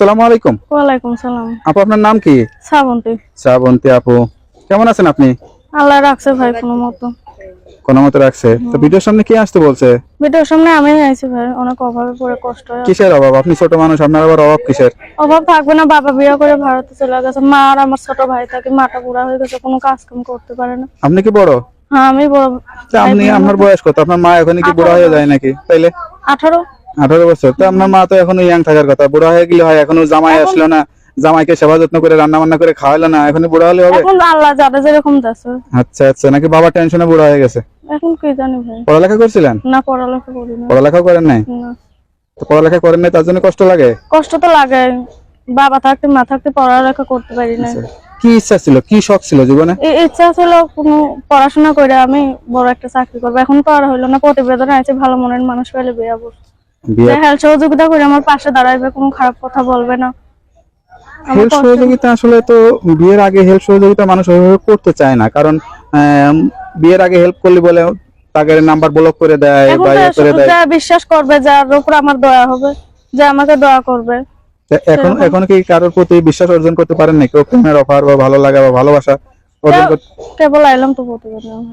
আসসালামু আলাইকুম। ওয়ালাইকুম সালাম। আপু আপনার নাম কি? শ্রাবন্তী। শ্রাবন্তী আপু কেমন আছেন আপনি? আল্লাহ রাখছে ভাই কোনো মতো। কোনো মতো রাখছে? তো ভিডিওর সামনে কি আসতে বলছে? ভিডিওর সামনে আমি আইছি ভাই অনেক অভাবে পড়ে কষ্ট হয়। কিসের অভাব? আপনি ছোট মানুষ আপনার আবার অভাব কিসের? অভাব থাকবে না বাবা বিয়ে করে ভারতে চলে গেছে মা আর আমার ছোট ভাই থাকে মাটা বুড়া হয়ে গেছে কোনো কাজ কাম করতে পারে না। আপনি কি বড়? হ্যাঁ আমি বড়। আপনি আপনার বয়স কত? আপনার মা এখন কি বুড়া হয়ে যায় নাকি? তাইলে? আঠারো। আঠারো বছর। তো আপনার মা তো এখনও ইয়াং থাকার কথা। বুড়া হয়ে গেলে হয় এখনও জামাই আসলো না জামাইকে সেবা যত্ন করে রান্না বান্না করে খাওয়ালো না। এখন বুড়া হলে হবে? এখন আল্লাহ যাবে যেরকম যাচ্ছে আচ্ছা আচ্ছা নাকি বাবা টেনশনে বুড়া হয়ে গেছে? এখন কি জানি ভাই। পড়ালেখা করছিলেন? না পড়ালেখা করি না পড়ালেখা করেন নাই? না। তো পড়ালেখা করেন নাই তার জন্য কষ্ট লাগে? কষ্ট তো লাগে। বাবা থাকতে মা থাকতে পড়ালেখা করতে পারি না কি ইচ্ছা ছিল? কি শখ ছিল জীবনে? ইচ্ছা ছিল কোনো পড়াশোনা করে আমি বড় একটা চাকরি করব। এখন তো আর হইল না প্রতিবেদন আছে ভালো মনের মানুষ পেলে বিয়ে করব। বিয়ে সহযোগিতা করে আমার পাশে দাঁড়াইবে কোনো খারাপ কথা বলবে না। আমার সহযোগিতা আসলে তো বিয়ের আগে হেল্প সহযোগিতা মানুষ ওইভাবে করতে চায় না কারণ বিয়ের আগে হেল্প করলে বলে তাকে নাম্বার ব্লক করে দেয় বা ইয়ে করে দেয়। যা বিশ্বাস করবে যার উপর আমার দয়া হবে যে আমাকে দয়া করবে। এখন এখন কি কারোর প্রতি বিশ্বাস অর্জন করতে পারেন না কেউ প্রেমের অফার বা ভালো লাগা বা ভালোবাসা? কেবল আইলাম তো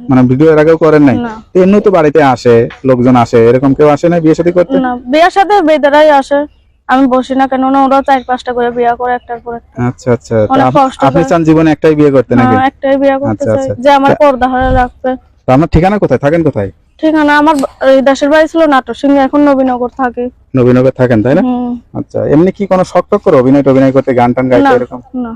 মানে ভিডিও এর আগেও করেন নাই? এমনি তো বাড়িতে আসে লোকজন আসে এরকম কেউ আসে না বিয়ে শাদী করতে? না বিয়ের সাথে বেদারাই আসে। আমি বসি না কেন? না ওরা চার পাঁচটা করে বিয়ে করে একটার পর একটা। আচ্ছা আচ্ছা। আপনি চান জীবনে একটাই বিয়ে করতে নাকি? একটাই বিয়ে করতে আচ্ছা, চাই। যে আমার পর্দা হয়ে রাখবে। তো আপনার ঠিকানা কোথায়? থাকেন কোথায়? ঠিকানা আমার এই দেশের বাড়ি ছিল এখন নবীনগর থাকি। নবীনগর থাকেন তাই না? আচ্ছা এমনি কি কোনো শখ টক করে অভিনয় টভিনয় করতে গান টান গাইতে এরকম? না।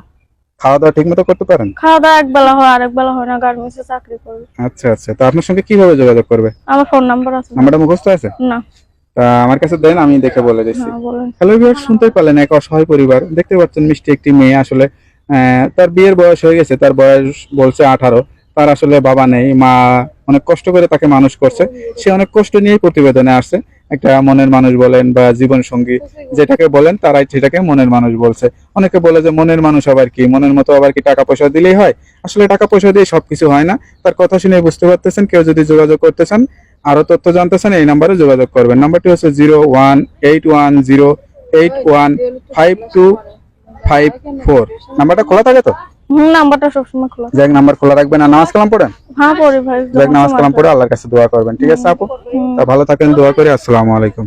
খাওয়া দাওয়া ঠিক করতে পারেন? খাওয়া দাওয়া এক বেলা হয় আরেক বেলা হয় না গার্মেন্টসে চাকরি করি আচ্ছা আচ্ছা। তো আপনার সঙ্গে কীভাবে যোগাযোগ করবে? আমার ফোন নাম্বার আছে। নাম্বারটা মুখস্থ আছে? না। আমার কাছে দেন আমি দেখে বলে দিচ্ছি। হ্যাঁ হ্যালো ভিউয়ার শুনতেই পারলেন এক অসহায় পরিবার। দেখতে পাচ্ছেন মিষ্টি একটি মেয়ে আসলে আহ, তার বিয়ের বয়স হয়ে গেছে তার বয়স বলছে আঠারো। তার আসলে বাবা নেই মা অনেক কষ্ট করে তাকে মানুষ করছে। সে অনেক কষ্ট নিয়েই প্রতিবেদনে আসছে। একটা মনের মানুষ বলেন বা জীবন সঙ্গী যেটাকে বলেন তারাই সেটাকে মনের মানুষ বলছে। অনেকে বলে যে মনের মানুষ আবার কি? মনের মতো আবার কি টাকা পয়সা দিলেই হয়? আসলে টাকা পয়সা দিয়ে সবকিছু হয় না। তার কথা শুনে বুঝতে পারতেছেন, কেউ যদি যোগাযোগ করতে চান, আরও তথ্য জানতে চান, এই নাম্বারে যোগাযোগ করবেন। নাম্বারটি হচ্ছে zero one eight one zero eight one five two five four. নাম্বারটা খোলা থাকে তো? নাম্বারটা সবসময় খোলা যাক নাম্বার খোলা রাখবেন আর নামাজ কালাম পড়েন? হ্যাঁ পড়ি ভাই যাক নামাজ কালাম পড়ে আল্লাহর কাছে দোয়া করবেন ঠিক আছে আপু? তা ভালো থাকেন দোয়া করি আসসালামু আলাইকুম।